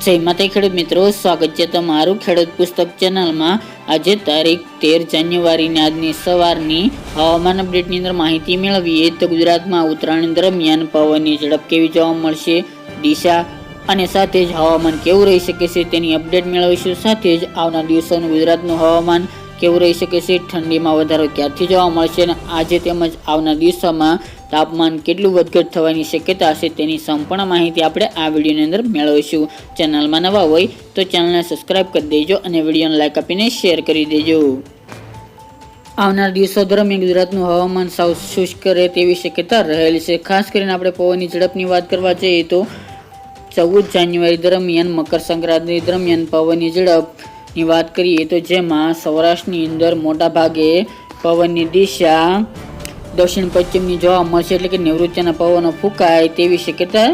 જય ખેડૂત મિત્રો, સ્વાગત છે તમારું ખેડૂત પુસ્તક ચેનલમાં. આજે તારીખ તેર જાન્યુઆરીની આજની સવારની હવામાન અપડેટની અંદર માહિતી મેળવીએ તો ગુજરાતમાં ઉત્તરાયણ દરમિયાન પવનની ઝડપ કેવી જોવા મળશે, દિશા અને સાથે જ હવામાન કેવું રહી શકે છે તેની અપડેટ મેળવીશું. સાથે જ આવનાર દિવસોનું ગુજરાતનું હવામાન કેવું રહી શકે છે ઠંડીમાં વધારો ક્યાંથી જોવા મળશે અને આજે તેમજ આવનાર દિવસોમાં તાપમાન કેટલું વધઘટ થવાની શક્યતા હશે તેની સંપૂર્ણ માહિતી આપણે આ વિડીયોની અંદર મેળવીશું. ચેનલમાં નવા હોય તો ચેનલને સબસ્ક્રાઇબ કરી દેજો અને વિડીયોને લાઇક આપીને શેર કરી દેજો. આવનાર દિવસો દરમિયાન ગુજરાતનું હવામાન સાવ શુષ્ક રહે તેવી શક્યતા રહેલી છે. ખાસ કરીને આપણે પવનની ઝડપની વાત કરવા જઈએ તો ચૌદ જાન્યુઆરી દરમિયાન મકર સંક્રાંતિ દરમિયાન પવનની ઝડપની વાત કરીએ તો જેમાં સૌરાષ્ટ્રની અંદર મોટા ભાગે પવનની દિશા દક્ષિણ પશ્ચિમની જોવા મળશે એટલે કે નૈઋત્યના પવનો ફૂંકાય તેવી શક્યતા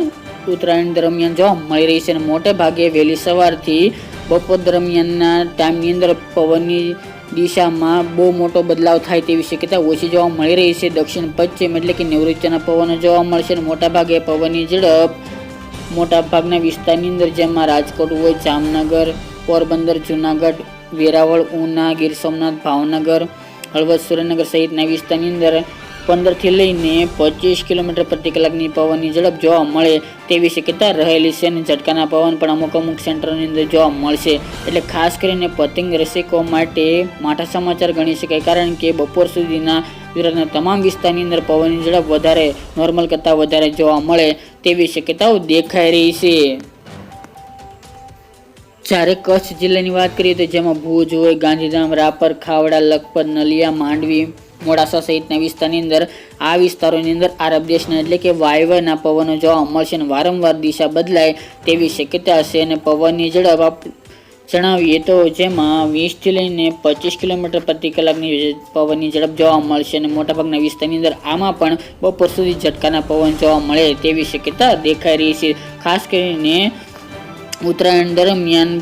ઉત્તરાયણ દરમિયાન જોવા મળી રહી છે અને મોટે ભાગે વહેલી સવારથી બપોર દરમિયાનના ટાઈમની અંદર પવનની દિશામાં બહુ મોટો બદલાવ થાય તેવી શક્યતા ઓછી જોવા મળી રહી છે. દક્ષિણ પશ્ચિમ એટલે કે નૈઋત્યના પવનો જોવા મળશે અને મોટાભાગે પવનની ઝડપ મોટા ભાગના વિસ્તારની અંદર જેમાં રાજકોટ હોય જામનગર, પોરબંદર, જુનાગઢ, વેરાવળ, ઉના, ગીર સોમનાથ, ભાવનગર, હળવદ, સુરેન્દ્રનગર સહિતના વિસ્તારની અંદર પંદરથી લઈને પચીસ કિલોમીટર પ્રતિ કલાકની પવનની ઝડપ જોવા મળે તેવી શક્યતા રહેલી છે અને ઝટકાના પવન પણ અમુક અમુક સેન્ટરોની અંદર જોવા મળશે. એટલે ખાસ કરીને પતંગ રસિકો માટે માઠા સમાચાર ગણી શકાય કારણ કે બપોર સુધીના ગુજરાતના તમામ વિસ્તારની અંદર પવનની ઝડપ વધારે, નોર્મલ કરતાં વધારે જોવા મળે તેવી શક્યતાઓ દેખાઈ રહી છે. જ્યારે કચ્છ જિલ્લાની વાત કરીએ તો જેમાં ભુજ હોય, ગાંધીધામ, રાપર, ખાવડા, લખપત, નલિયા, માંડવી મોડાસા સહિતના વિસ્તારની અંદર, આ વિસ્તારોની અંદર આરબ દેશના એટલે કે વાયવ્યના પવનો જોવા મળશે અને વારંવાર દિશા બદલાય તેવી શક્યતા હશે અને પવનની ઝડપ આપ જણાવીએ તો જેમાં વીસથી લઈને પચીસ કિલોમીટર પ્રતિ કલાકની પવનની ઝડપ જોવા મળશે અને મોટાભાગના વિસ્તારની અંદર આમાં પણ બપોર સુધી ઝટકાના પવન જોવા મળે તેવી શક્યતા દેખાઈ રહી છે. ખાસ કરીને ઉત્તરાયણ દરમિયાન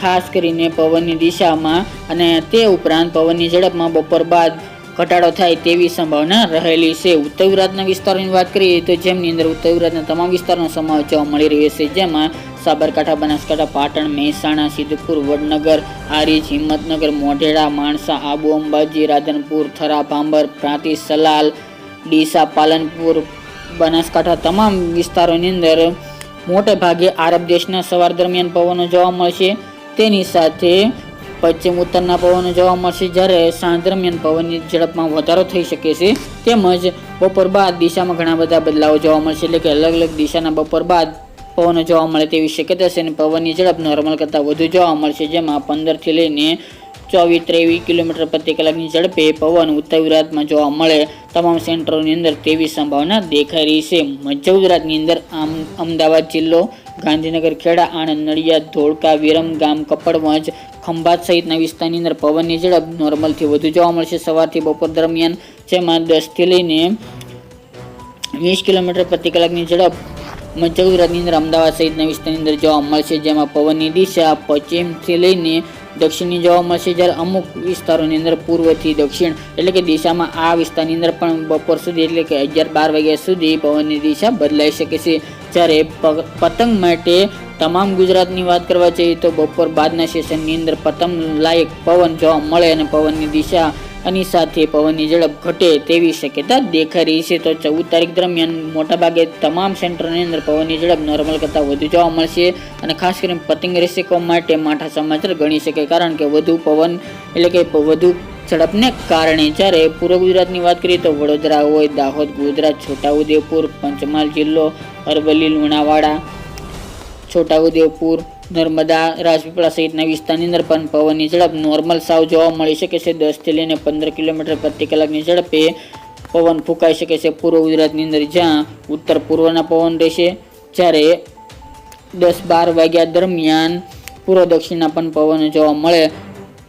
ખાસ કરીને પવનની દિશામાં અને તે ઉપરાંત પવનની ઝડપમાં બપોર બાદ ઘટાડો થાય તેવી સંભાવના રહેલી છે. ઉત્તર ગુજરાતના વિસ્તારોની વાત કરીએ તો જેમની અંદર ઉત્તર ગુજરાતના તમામ વિસ્તારનો સમાવેશ જોવા મળી રહ્યો છે. જેમાં સાબરકાંઠા, બનાસકાંઠા, પાટણ, મહેસાણા, સિદ્ધપુર, વડનગર, આરીજ, હિંમતનગર, મોઢેરા, માણસા, આબુ, અંબાજી, રાધનપુર, થરા ભાંબર પ્રાંતિજ સલાલ, ડીસા, પાલનપુર, બનાસકાંઠા તમામ વિસ્તારોની અંદર મોટે ભાગે આરબ દેશના સવાર દરમિયાન પવનો જોવા મળશે. તેની સાથે પશ્ચિમ ઉત્તરના પવનો જોવા મળશે જ્યારે સાંજ દરમિયાન પવનની ઝડપમાં વધારો થઈ શકે છે. તેમજ બપોર બાદ દિશામાં ઘણા બધા બદલાવો જોવા મળશે. એટલે કે અલગ અલગ દિશાના બપોર બાદ પવનો જોવા મળે તેવી શક્યતા છે અને પવનની ઝડપ નોર્મલ કરતાં વધુ જોવા મળશે. જેમાં પંદરથી લઈને ચોવીસ ત્રેવીસ કિલોમીટર પ્રતિ કલાકની ઝડપે પવન ઉત્તર ગુજરાતમાં જોવા મળે. તમામ સેન્ટરોની અંદર તેવી સંભાવના દેખાઈ રહી છે. મધ્ય ગુજરાતની અંદર આમ અમદાવાદ જિલ્લો, ગાંધીનગર, ખેડા, આણંદ, નડિયાદ, ધોળકા વિરમગામ કપડવંજ ખંભાત સહિતના વિસ્તારની અંદર પવનની ઝડપ નોર્મલથી વધુ જોવા મળશે. સવારથી બપોર દરમિયાન જેમાં દસથી લઈને વીસ કિલોમીટર પ્રતિ કલાકની ઝડપ મધ્ય ગુજરાતની અંદર અમદાવાદ સહિતના વિસ્તારની અંદર જોવા મળશે. જેમાં પવનની દિશા પશ્ચિમથી લઈને દક્ષિણની જોવા મળશે. જ્યારે અમુક વિસ્તારોની અંદર પૂર્વથી દક્ષિણ એટલે કે દિશામાં આ વિસ્તારની અંદર પણ બપોર સુધી એટલે કે અગિયાર બાર વાગ્યા સુધી પવનની દિશા બદલાઈ શકે છે. જ્યારે પતંગ માટે તમામ ગુજરાતની વાત કરવા જઈએ તો બપોર બાદના સેશનની અંદર પતંગ લાયક પવન જોવા મળે અને પવનની દિશા અને સાથે પવનની ઝડપ ઘટે તેવી શક્યતા દેખાઈ રહી છે. તો ચૌદ તારીખ દરમિયાન મોટાભાગે તમામ સેન્ટરની અંદર પવનની ઝડપ નોર્મલ કરતાં વધુ જોવા મળશે અને ખાસ કરીને પતંગ રસિકો માટે માઠા સમાચાર ગણી શકાય કારણ કે વધુ પવન એટલે કે વધુ ઝડપને કારણે જ્યારે પૂર્વ ગુજરાતની વાત કરીએ તો વડોદરા હોય, દાહોદ ગુજરાત છોટાઉદેપુર, પંચમહાલ જિલ્લો, અરવલ્લી, લુણાવાડા છોટાઉદેપુર, નર્મદા, રાજપીપળા સહિતના વિસ્તારની અંદર પણ પવનની ઝડપ નોર્મલ સાવ જોવા મળી શકે છે. દસથી લઈને પંદર કિલોમીટર પ્રતિ કલાકની ઝડપે પવન ફૂંકાઈ શકે છે. પૂર્વ ગુજરાતની અંદર જ્યાં ઉત્તર પૂર્વના પવન રહેશે, જ્યારે દસ બાર વાગ્યા દરમિયાન પૂર્વ દક્ષિણના પણ પવનો જોવા મળે.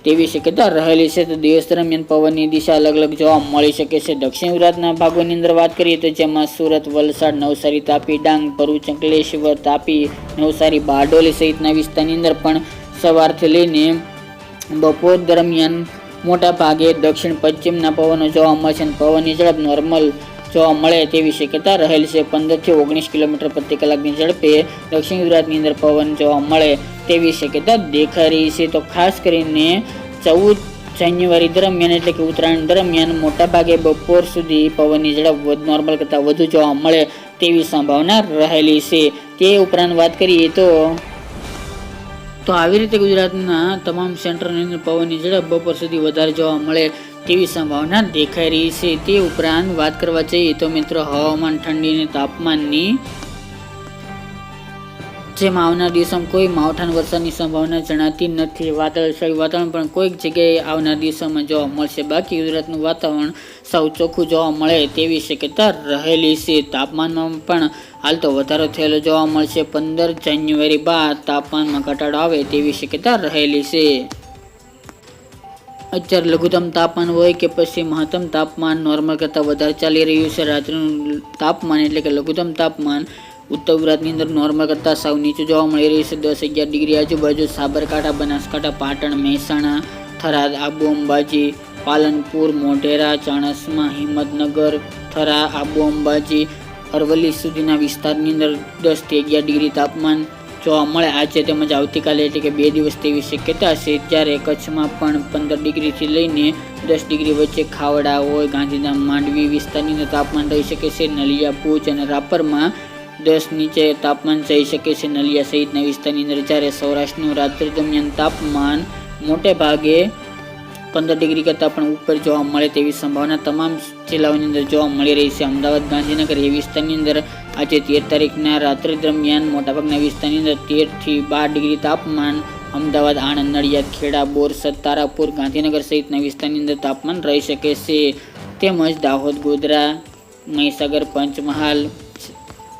તેવી શક્યતા રહેલી છે, તો દિવસ દરમિયાન પવનની દિશા અલગ અલગ જોવા મળી શકે છે. દક્ષિણ ગુજરાતના ભાગોની અંદર વાત કરીએ તો જેમાં સુરત, વલસાડ, નવસારી, તાપી, ડાંગ, ભરૂચ, અંકલેશ્વર, તાપી, નવસારી, બારડોલી સહિતના વિસ્તારની અંદર પણ સવારથી લઈને બપોર દરમિયાન મોટા ભાગે દક્ષિણ પશ્ચિમના પવનો જોવા મળશે અને પવનની ઝડપ નોર્મલ જોવા મળે તેવી શક્યતા રહેલ છે. પંદરથી ઓગણીસ કિલોમીટર પ્રતિ કલાકની ઝડપે દક્ષિણ ગુજરાતની અંદર પવન જોવા મળે તેવી શક્યતા દેખાઈ રહી છે. તો ખાસ કરીને ચૌદ જાન્યુઆરી દરમિયાન એટલે કે ઉત્તરાયણ દરમિયાન મોટાભાગે બપોર સુધી પવનની ઝડપ નોર્મલ કરતાં વધુ જોવા મળે તેવી સંભાવના રહેલી છે. તે ઉપરાંત વાત કરીએ તો તો આવી રીતે ગુજરાતના તમામ સેન્ટરની અંદર પવનની ઝડપ બપોર સુધી વધારે જોવા મળે તેવી સંભાવના દેખાઈ રહી છે તે ઉપરાંત વાત કરવા જઈએ તો મિત્રો હવામાન ઠંડી અને તાપમાનની, જેમાં આવનાર દિવસોમાં કોઈ માવઠાન વરસાદની સંભાવના જણાતી નથી. વાદળછાયું વાતાવરણ, પણ કોઈક જગ્યાએ આવનાર દિવસોમાં જોવા મળશે. બાકી ગુજરાતનું વાતાવરણ સૌ ચોખ્ખું જોવા મળે તેવી શક્યતા રહેલી છે. તાપમાનમાં પણ હાલ તો વધારો થયેલો જોવા મળશે. પંદર જાન્યુઆરી બાદ તાપમાનમાં ઘટાડો આવે તેવી શક્યતા રહેલી છે. અત્યારે લઘુત્તમ તાપમાન હોય કે પછી મહત્તમ તાપમાન નોર્મલ કરતાં વધારે ચાલી રહ્યું છે, રાત્રિનું તાપમાન એટલે કે લઘુત્તમ તાપમાન ઉત્તર ગુજરાતની અંદર નોર્મલ કરતાં સાવ નીચું જોવા મળી રહ્યું છે, દસ અગિયાર ડિગ્રી આજુબાજુ સાબરકાંઠા, બનાસકાંઠા, પાટણ, મહેસાણા, થરાદ, આબુ અંબાજી, પાલનપુર, મોઢેરા, ચાણસમા, હિંમતનગર, થરા, આબુ અંબાજી, અરવલ્લી સુધીના વિસ્તારની અંદર દસથી અગિયાર ડિગ્રી તાપમાન જોવા મળે આજે તેમજ આવતીકાલે એટલે કે બે દિવસ તેવી શક્યતા છે જ્યારે કચ્છમાં પણ પંદર ડિગ્રીથી લઈને દસ ડિગ્રી વચ્ચે ખાવડા હોય, ગાંધીધામ, માંડવી વિસ્તારની તાપમાન રહી શકે છે. નલિયા, ભુજ અને રાપરમાં દસ નીચે તાપમાન જઈ શકે છે. નલિયા સહિતના વિસ્તારની અંદર જ્યારે સૌરાષ્ટ્રનું રાત્રિ દરમિયાન તાપમાન મોટે ભાગે પંદર ડિગ્રી કરતાં પણ ઉપર જોવા મળે તેવી સંભાવના તમામ જિલ્લાઓની અંદર જોવા મળી રહી છે. અમદાવાદ, ગાંધીનગર એ વિસ્તારની અંદર આજે તેર તારીખના રાત્રિ દરમિયાન મોટાભાગના વિસ્તારની અંદર તેરથી બાર ડિગ્રી તાપમાન અમદાવાદ, આણંદ, નડિયાદ, ખેડા બોરસદ તારાપુર ગાંધીનગર સહિતના વિસ્તારની અંદર તાપમાન રહી શકે છે. તેમજ દાહોદ, ગોધરા, મહીસાગર, પંચમહાલ,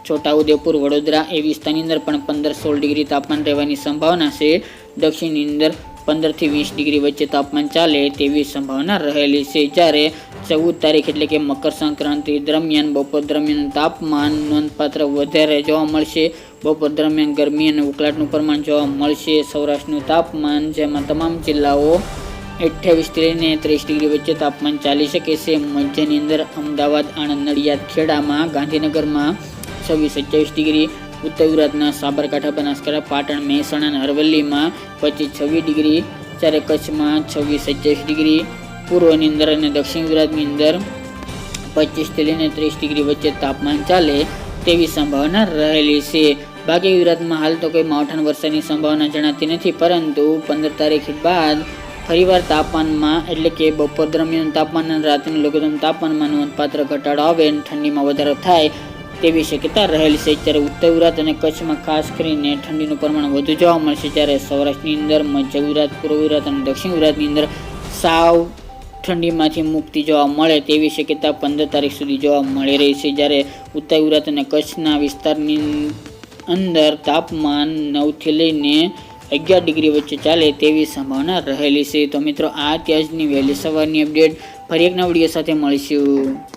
છોટાઉદેપુર, વડોદરા એ વિસ્તારની અંદર પણ પંદર સોળ ડિગ્રી તાપમાન રહેવાની સંભાવના છે. દક્ષિણની અંદર પંદરથી વીસ ડિગ્રી વચ્ચે તાપમાન ચાલે તેવી સંભાવના રહેલી છે. જ્યારે ચૌદ તારીખ એટલે કે મકર સંક્રાંતિ દરમિયાન બપોર દરમિયાન તાપમાન નોંધપાત્ર વધારે જોવા મળશે. બપોર દરમિયાન ગરમી અને ઉકળાટનું પ્રમાણ જોવા મળશે. સૌરાષ્ટ્રનું તાપમાન, જેમાં તમામ જિલ્લાઓ અઠ્યાવીસથી લઈને ત્રીસ ડિગ્રી વચ્ચે તાપમાન ચાલી શકે છે. મધ્યની અંદર અમદાવાદ, આણંદ, નડિયાદ, ખેડામાં, ગાંધીનગરમાં છવ્વીસ સત્યાવીસ ડિગ્રી, ઉત્તર ગુજરાતના સાબરકાંઠા, બનાસકાંઠા, પાટણ, મહેસાણા અને અરવલ્લીમાં પચીસ છવ્વીસ ડિગ્રી, જ્યારે કચ્છમાં છવ્વીસ સત્યાવીસ ડિગ્રી પૂર્વની અંદર અને દક્ષિણ ગુજરાતની અંદર પચીસથી લઈને ત્રીસ ડિગ્રી વચ્ચે તાપમાન ચાલે તેવી સંભાવના રહેલી છે. બાકી ગુજરાતમાં હાલ તો કોઈ માવઠાણ વરસાદની સંભાવના જણાતી નથી, પરંતુ પંદર તારીખ બાદ ફરીવાર તાપમાનમાં, એટલે કે બપોર દરમિયાન તાપમાન અને રાત્રિનું લઘુત્તમ તાપમાનમાં નોંધપાત્ર ઘટાડો આવે અને ઠંડીમાં વધારો થાય તેવી શક્યતા રહેલી છે. ત્યારે ઉત્તર ગુજરાત અને કચ્છમાં ખાસ કરીને ઠંડીનું પ્રમાણ વધુ જોવા મળશે જ્યારે સૌરાષ્ટ્રની અંદર, મધ્ય ગુજરાત, પૂર્વ ગુજરાત અને દક્ષિણ ગુજરાતની અંદર સાવ ઠંડીમાંથી મુક્તિ જોવા મળે તેવી શક્યતા પંદર તારીખ સુધી જોવા મળી રહી છે. જ્યારે ઉત્તર ગુજરાત અને કચ્છના વિસ્તારની અંદર તાપમાન નવથી લઈને અગિયાર ડિગ્રી વચ્ચે ચાલે તેવી સંભાવના રહેલી છે. તો મિત્રો, આ ત્યાજની વહેલી સવારની અપડેટ. ફરી એક વીડિયો સાથે મળીશું.